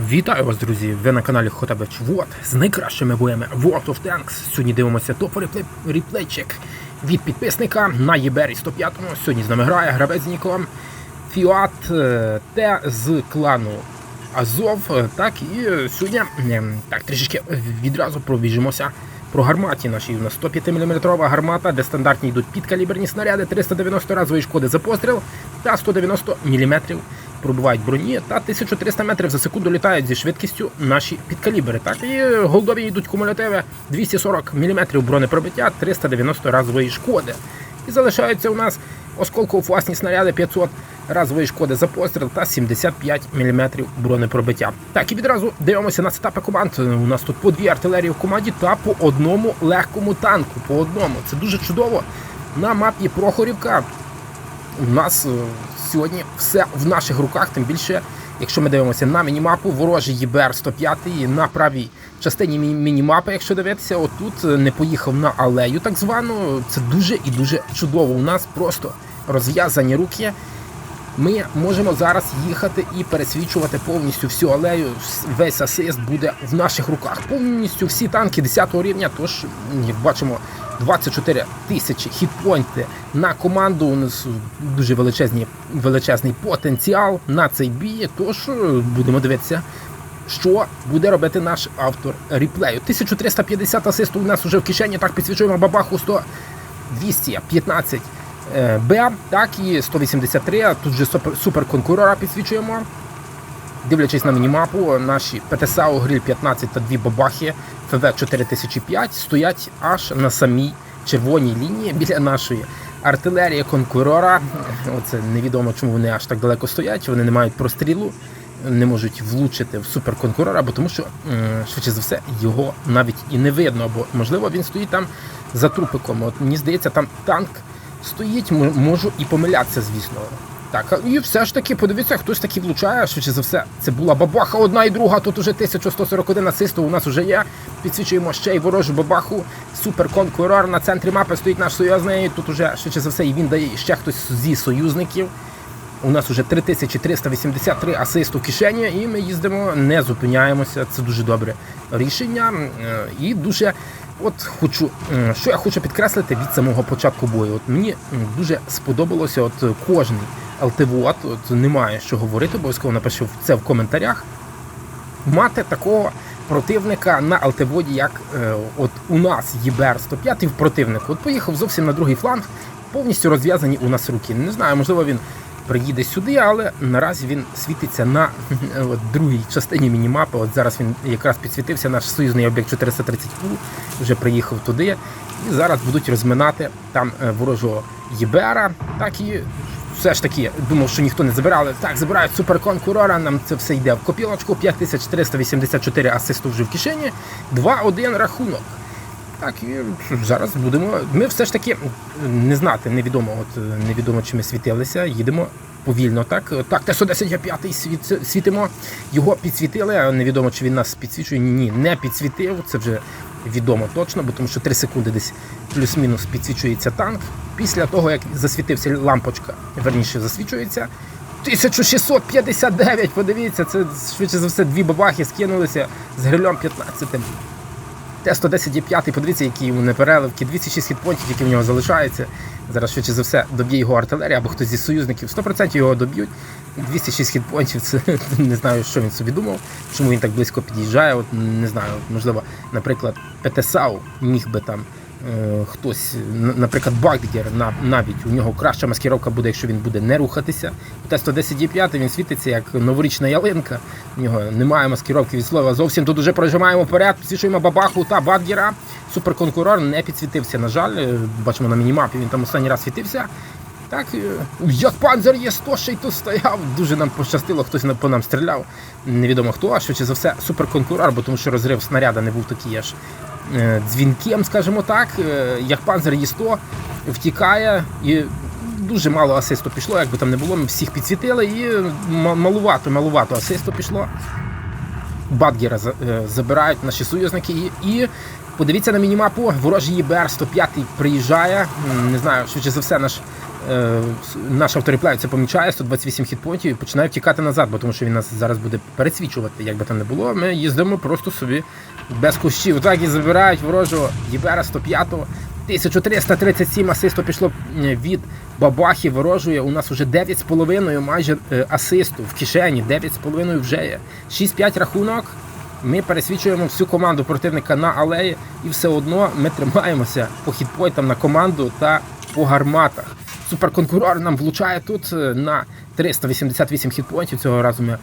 Вітаю вас, друзі! Ви на каналі Хотабеч Вот з найкращими боями World of Tanks. Сьогодні дивимося топ реплей, реплейчик від підписника на Єбері 105. Сьогодні з нами грає гравець з ніком Фіат е, Т з клану Азов. Е, Так і сьогодні е, так трішечки відразу пробіжимося про гарматі нашій. У нас 105 мм гармата, де стандартні йдуть підкаліберні снаряди, 390 разової шкоди за постріл та 190 мм пробивають броні та 1300 метрів за секунду літають зі швидкістю наші підкалібри. Так і голдові йдуть кумулятиви 240 мм бронепробиття, 390 разової шкоди. І залишаються у нас осколково власні снаряди 500 разової шкоди за постріл та 75 мм бронепробиття. Так, і відразу дивимося на сетапи команд. У нас тут по дві артилерії в команді та по одному легкому танку. По одному. Це дуже чудово. На мапі Прохорівка у нас е, сьогодні все в наших руках, тим більше, якщо ми дивимося на мінімапу, ворожий ЄБР 105 на правій частині мі- мінімапи, якщо дивитися, отут е, не поїхав на алею, так звану. Це дуже і дуже чудово. У нас просто розв'язані руки. Ми можемо зараз їхати і пересвічувати повністю всю алею. Весь асист буде в наших руках. Повністю всі танки 10 рівня. Тож, як бачимо, 24 тисячі хітпойнти на команду. У нас дуже величезні, величезний потенціал на цей бій. Тож е, будемо дивитися. Що буде робити наш автор реплею? 1350 асисту у нас вже в кишені. Так підсвічуємо бабаху 100 215 е, Б, так і 183. Тут же супер, суперконкурора підсвічуємо. Дивлячись на мінімапу, наші ПТСАУ Гриль 15 та дві бабахи ФВ 4005 стоять аж на самій червоній лінії біля нашої артилерії конкурора. Оце невідомо, чому вони аж так далеко стоять. Вони не мають прострілу, не можуть влучити в суперконкурора, бо тому що швидше за все його навіть і не видно. Бо можливо він стоїть там за трупиком. От мені здається, там танк стоїть, можу і помилятися, звісно. Так, і все ж таки, подивіться, хтось таки влучає, швидше за все, це була бабаха одна і друга, тут уже 1141 асисту у нас вже є. Підсвічуємо ще й ворожу бабаху. Суперконкурор на центрі мапи стоїть наш союзний. Тут уже швидше за все і він дає ще хтось зі союзників. У нас уже 3383 асисту в кишені, і ми їздимо, не зупиняємося. Це дуже добре рішення. Е, І дуже от хочу, що я хочу підкреслити від самого початку бою. От мені дуже сподобалося, от кожний ЛТВО, от немає що говорити, обов'язково напишу це в коментарях. Мати такого противника на ЛТВоді, як е, от у нас ЄБР 105 в противнику. От поїхав зовсім на другий фланг, повністю розв'язані у нас руки. Не знаю, можливо, він приїде сюди, але наразі він світиться на от, другій частині мінімапи. От зараз він якраз підсвітився, наш союзний об'єкт 430У, вже приїхав туди. І зараз будуть розминати там е, ворожого ЄБРа. Так і все ж таки думав, що ніхто не забирав, але так, забирають суперконкурора, нам це все йде в копілочку. 5484 асисту вже в кишені, 2-1 рахунок. Так, і зараз будемо. Ми все ж таки не знати, невідомо, от невідомо, чи ми світилися. Їдемо повільно. Так, так, Т-110 5 світ, світимо. Його підсвітили. Невідомо, чи він нас підсвічує. Ні, не підсвітив. Це вже відомо точно, бо тому що 3 секунди десь плюс-мінус підсвічується танк. Після того, як засвітився лампочка, верніше засвічується. 1659, подивіться, це швидше за все дві бабахи скинулися з грильом 15. Т-110 є п'ятий, подивіться, які вони переливки, 206 хітпонтів, які в нього залишаються. Зараз швидше за все доб'є його артилерія або хтось зі союзників. 100% його доб'ють. 206 хітпонтів, це не знаю, що він собі думав, чому він так близько під'їжджає. От не знаю, можливо, наприклад, ПТСАУ міг би там хтось, наприклад, Багдгер, на- навіть у нього краща маскировка буде, якщо він буде не рухатися. Т-110 є 5 він світиться як новорічна ялинка. У нього немає маскировки від слова. Зовсім тут уже прожимаємо вперед, підсвічуємо бабаху та Бадгера. Суперконкурор не підсвітився, на жаль. Е, Бачимо на мінімапі, він там останній раз світився. Так, е, як панзер є 100 ще й тут стояв. Дуже нам пощастило, хтось по нам стріляв. Невідомо хто, а швидше за все суперконкурор, бо тому що розрив снаряда не був такий аж е, дзвінким, скажімо так. Е, Як панзер є 100 втікає і. Дуже мало асисту пішло, якби там не було, ми всіх підсвітили і малувато, малувато асисту пішло. Бадгера е, забирають наші союзники і Подивіться на мінімапу, ворожий ЄБР 105 приїжджає. Не знаю, швидше за все, наш, е, наш автореплей це помічає, 128 хітпонтів і починає втікати назад, бо тому що він нас зараз буде пересвічувати, як би там не було. Ми їздимо просто собі без кущів. Так і забирають ворожого ЄБР 105 1337 асисту пішло е, від бабахи ворожої. У нас вже 9,5 майже е, асисту в кишені. 9,5 вже є. 6-5 рахунок. Ми пересвічуємо всю команду противника на алеї, і все одно ми тримаємося по хітпойтам на команду та по гарматах. Суперконкурор нам влучає тут е, на 388 хітпоінтів. Цього разу ми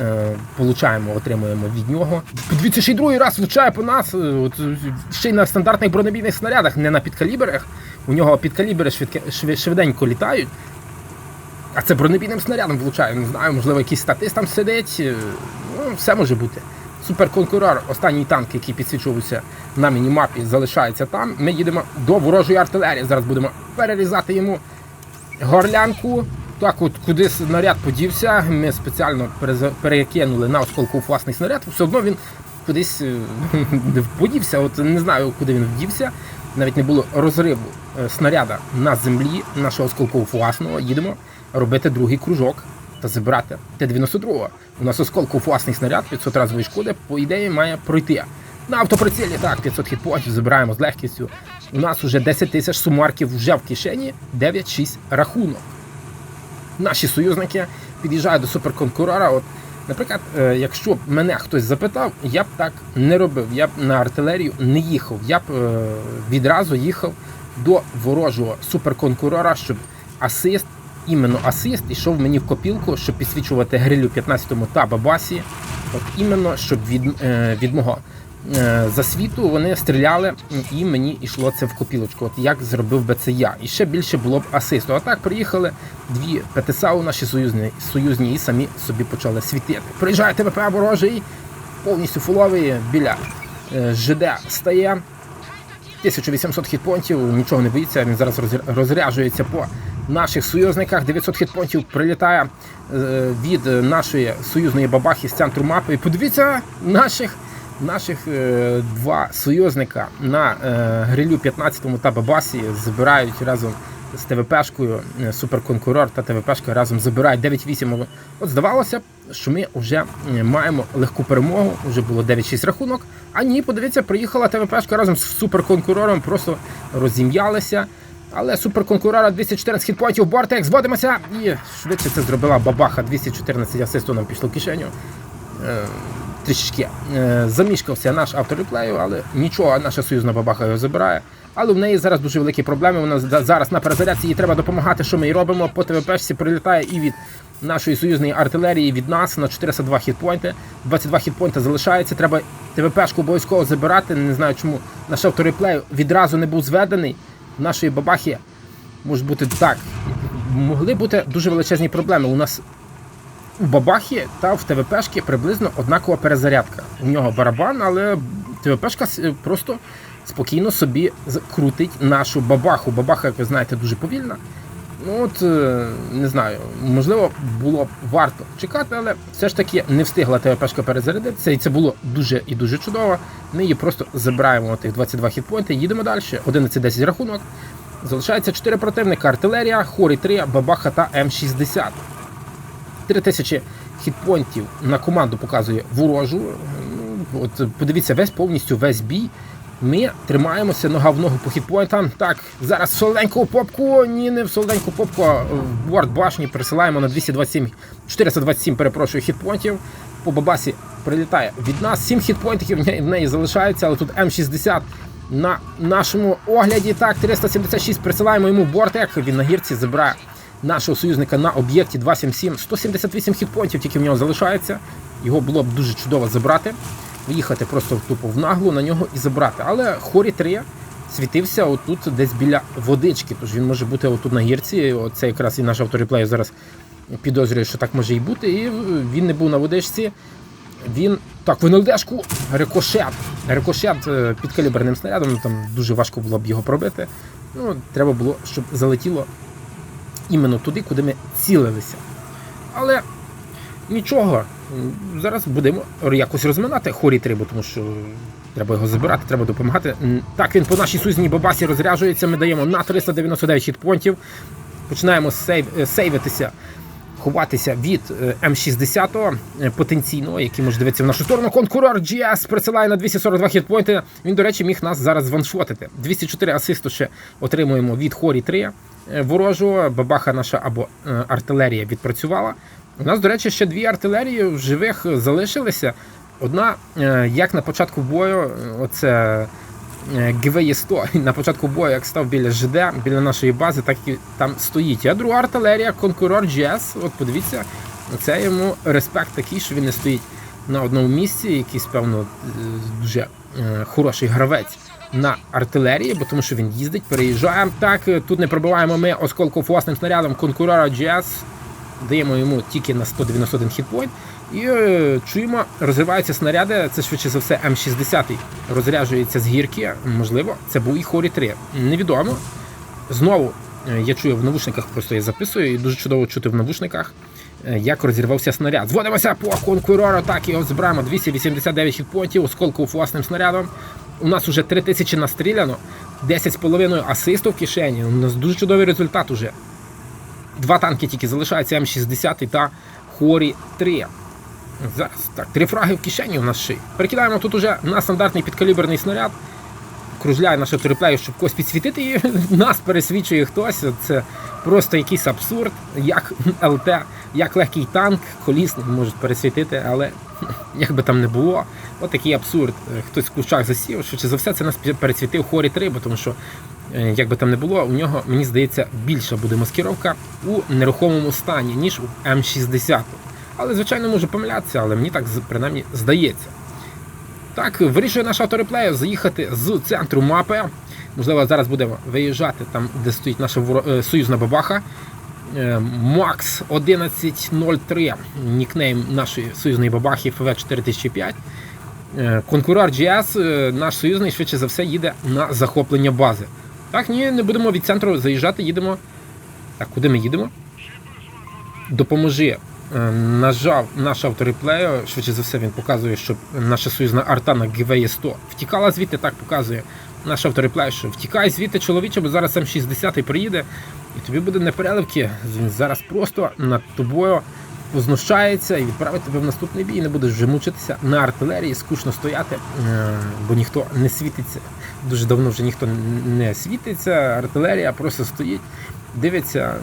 е, получаємо, отримуємо від нього. Подивіться, ще й другий раз влучає по нас. е, От, е, ще й на стандартних бронебійних снарядах, не на підкаліберах. У нього підкалібери швидке, швиденько літають. А це бронебійним снарядом влучає. Не знаю, можливо, якийсь статист там сидить. Ну, все може бути. Суперконкурор, останній танк, який підсвічувався на мінімапі, залишається там. Ми їдемо до ворожої артилерії. Зараз будемо перерізати йому горлянку. Так, от куди снаряд подівся, ми спеціально перекинули на осколку власний снаряд, все одно він кудись е, подівся. От не знаю, куди він вдівся. Навіть не було розриву е, снаряда на землі нашого осколку власного. Їдемо робити другий кружок та забирати Т-92. У нас осколку власний снаряд 500 разової шкоди, по ідеї, має пройти. На автоприцілі так, 500 хітпоінтів забираємо з легкістю. У нас вже 10 тисяч сумарків вже в кишені, 9-6 рахунок. Наші союзники під'їжджають до суперконкурора. От, наприклад, е, якщо б мене хтось запитав, я б так не робив. Я б на артилерію не їхав. Я б е, відразу їхав до ворожого суперконкурора, щоб асист, іменно асист, ішов мені в копілку, щоб підсвічувати грилю 15-му та бабасі. От іменно щоб від, е, від мого е, засвіту вони стріляли, і мені йшло це в копілочку. От як зробив би це я. І ще більше було б асисту. А так приїхали дві ПТСАУ наші союзні, союзні і самі собі почали світити. Приїжджає ТВП ворожий, повністю фуловий біля е, ЖД стає. 1800 хітпонтів, нічого не боїться, він зараз розряджується по наших союзниках. 900 хітпонтів прилітає е, від нашої союзної бабахи з центру мапи. І подивіться, наших, наших е, два союзника на е, грилю 15-му та бабасі забирають разом з ТВПшкою суперконкурор та ТВПшка разом забирають 9-8. От здавалося б, що ми вже е, маємо легку перемогу, вже було 9-6 рахунок. А ні, подивіться, приїхала ТВПшка разом з суперконкурором, просто розім'ялися. Але суперконкурора 214 хітпоінтів, Бортекс, зводимося! І швидше це зробила бабаха, 214 асисту нам пішло в кишеню. Трішечки е, замішкався наш автор реплею, але нічого, наша союзна бабаха його забирає. Але в неї зараз дуже великі проблеми. Вона за- зараз на перезарядці, їй треба допомагати. Що ми і робимо? По ТВПшці прилітає і від нашої союзної артилерії, від нас на 402 хітпойнти. 22 хітпойнти залишається. Треба ТВПшку обов'язково забирати. Не знаю, чому наш автор реплею відразу не був зведений. В нашої бабахи може бути так. Могли бути дуже величезні проблеми. У нас у Бабахі та в ТВПшки приблизно однакова перезарядка. У нього барабан, але ТВПшка просто спокійно собі крутить нашу бабаху. Бабаха, як ви знаєте, дуже повільна. Ну от е, не знаю, можливо, було б варто чекати, але все ж таки не встигла ТВПшка перезарядитися, і це було дуже і дуже чудово. Ми її просто забираємо тих 22 хітпойнти, їдемо далі. 11-10 рахунок. Залишається 4 противника: артилерія, хорі 3, бабаха та М60. 3000 хітпонтів на команду показує ворожу. Ну, От подивіться, весь повністю весь бій. Ми тримаємося нога в ногу по хітпойнтам. Так, зараз в солоденьку попку. Ні, не в солоденьку попку, в борт башні присилаємо на 227, 427, перепрошую, хітпойнтів. По бабасі прилітає від нас. 7 хітпойнтів в неї- залишається, але тут М60 на нашому огляді. Так, 376 присилаємо йому бортик. Він на гірці забирає нашого союзника на об'єкті 277. 178 хітпонтів тільки в нього залишається. Його було б дуже чудово забрати. Виїхати просто тупо в наглу на нього і забрати. Але Хорі 3 світився отут десь біля водички, тож він може бути отут на гірці. Оце якраз і наш автореплеєр зараз підозрює, що так може і бути. І він не був на водичці. Він так, в НЛДшку рикошет. Рикошет е, під каліберним снарядом, там дуже важко було б його пробити. Ну, треба було, щоб залетіло іменно туди, куди ми цілилися. Але нічого, Зараз будемо якось розминати хорі 3, тому що треба його забирати, треба допомагати. Так, він по нашій сузній бабасі розряджується. Ми даємо на 399 хітпонтів. Починаємо сейв, е, сейвитися, ховатися від е, М60 е, потенційного, який може дивитися в нашу сторону. Конкурор GS присилає на 242 хітпойнти. Він, до речі, міг нас зараз званшотити. 204 асисту ще отримуємо від хорі 3 е, ворожого. Бабаха наша або е, артилерія відпрацювала. У нас, до речі, ще дві артилерії в живих залишилися. Одна, е, як на початку бою, е, оце ГВЄ 100 на початку бою, як став біля ЖД, біля нашої бази, так і там стоїть. А друга артилерія, конкурор GS, от подивіться, це йому респект такий, що він не стоїть на одному місці, якийсь, певно, е, дуже е, хороший гравець на артилерії, бо тому що він їздить, переїжджає. Так, е, тут не пробиваємо ми осколку власним снарядом конкурора GS, даємо йому тільки на 191 хітпойнт. І е, чуємо, розриваються снаряди. Це швидше за все М60 розряджується з гірки. Можливо, це був і Хорі 3. Невідомо. Знову е, я чую в навушниках, просто я записую, і дуже чудово чути в навушниках, як розірвався снаряд. Зводимося по конкурору, так його збираємо 289 хітпонтів, осколку власним снарядом. У нас уже 3000 настріляно, 10,5 асисту в кишені. У нас дуже чудовий результат уже. Два танки тільки залишаються М60 та Хорі 3. Зараз так, три фраги в кишені у нас ще. Перекидаємо тут уже на стандартний підкаліберний снаряд. Кружляє наш автореплею, щоб когось підсвітити, і нас пересвічує хтось. Це просто якийсь абсурд, як ЛТ, як легкий танк, колісний можуть пересвітити, але як би там не було, от такий абсурд. Хтось в кущах засів, швидше за все, це нас пересвітив хорі 3, бо тому що, е, як би там не було, у нього, мені здається, більша буде маскировка у нерухомому стані, ніж у М60. Але, звичайно, можу помилятися, але мені так принаймні здається. Так, вирішує наш автореплеєр заїхати з центру мапи. Можливо, зараз будемо виїжджати там, де стоїть наша е, союзна бабаха. Е, Макс 1103, нікнейм нашої союзної бабахи ФВ 4005. Е, Конкурор GS, е, наш союзний, швидше за все, їде на захоплення бази. Так, ні, не будемо від центру заїжджати, їдемо. Так, куди ми їдемо? Допоможи. Е, Нажав наш автореплею, швидше за все він показує, що наша союзна арта на ГВЄ 100 втікала звідти, так показує наш автореплей, що втікай звідти чоловіче, бо зараз М60 приїде, і тобі буде непереливки. Він зараз просто над тобою познущається і відправить тебе в наступний бій. Не будеш вже мучитися на артилерії, скучно стояти, е, бо ніхто не світиться. Дуже давно вже ніхто не світиться, артилерія просто стоїть. Дивиться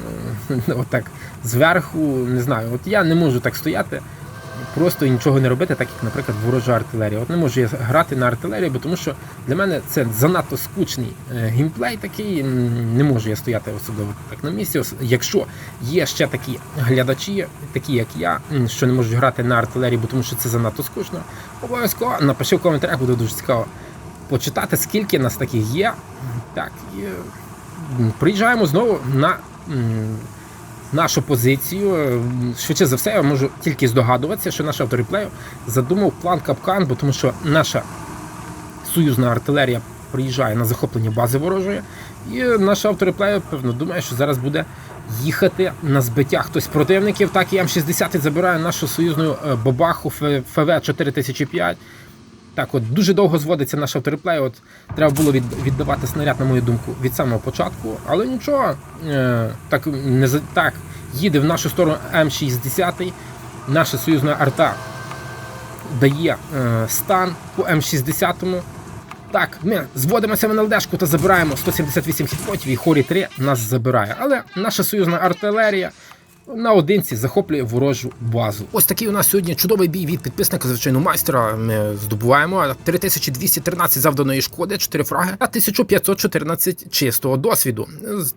е, отак зверху, не знаю. От я не можу так стояти, просто нічого не робити, так як, наприклад, ворожа артилерія. От не можу я грати на артилерії, бо тому що для мене це занадто скучний е, геймплей такий. Не можу я стояти особливо так на місці. Якщо є ще такі глядачі, такі як я, що не можуть грати на артилерії, бо тому що це занадто скучно, обов'язково напиши в коментарях, буде дуже цікаво почитати, скільки нас таких є. Так, і приїжджаємо знову на. Нашу позицію. Швидше за все, я можу тільки здогадуватися, що наш автореплею задумав план капкан, бо тому що наша союзна артилерія приїжджає на захоплення бази ворожої, і наш автореплею, певно, думає, що зараз буде їхати на збиття хтось противників. Так і М60 забирає нашу союзну е, бабаху ФВ 4005. Так, от дуже довго зводиться наш автореплей. От треба було від, віддавати снаряд, на мою думку, від самого початку. Але нічого, е, так не так їде в нашу сторону М60. Наша союзна арта дає е, стан по М60. Так, ми зводимося в НЛДшку та забираємо 178 хітпотів і хорі 3 нас забирає. Але наша союзна артилерія наодинці захоплює ворожу базу. Ось такий у нас сьогодні чудовий бій від підписника, звичайно, майстра. Ми здобуваємо 3213 завданої шкоди, 4 фраги та 1514 чистого досвіду.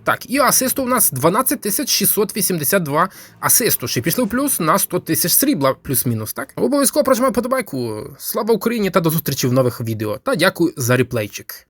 Так, і асисту у нас 12682 асисту. Ще пішли в плюс на 100 тисяч срібла, плюс-мінус. Так обов'язково прожимай подобайку. Слава Україні та до зустрічі в нових відео. Та дякую за реплейчик.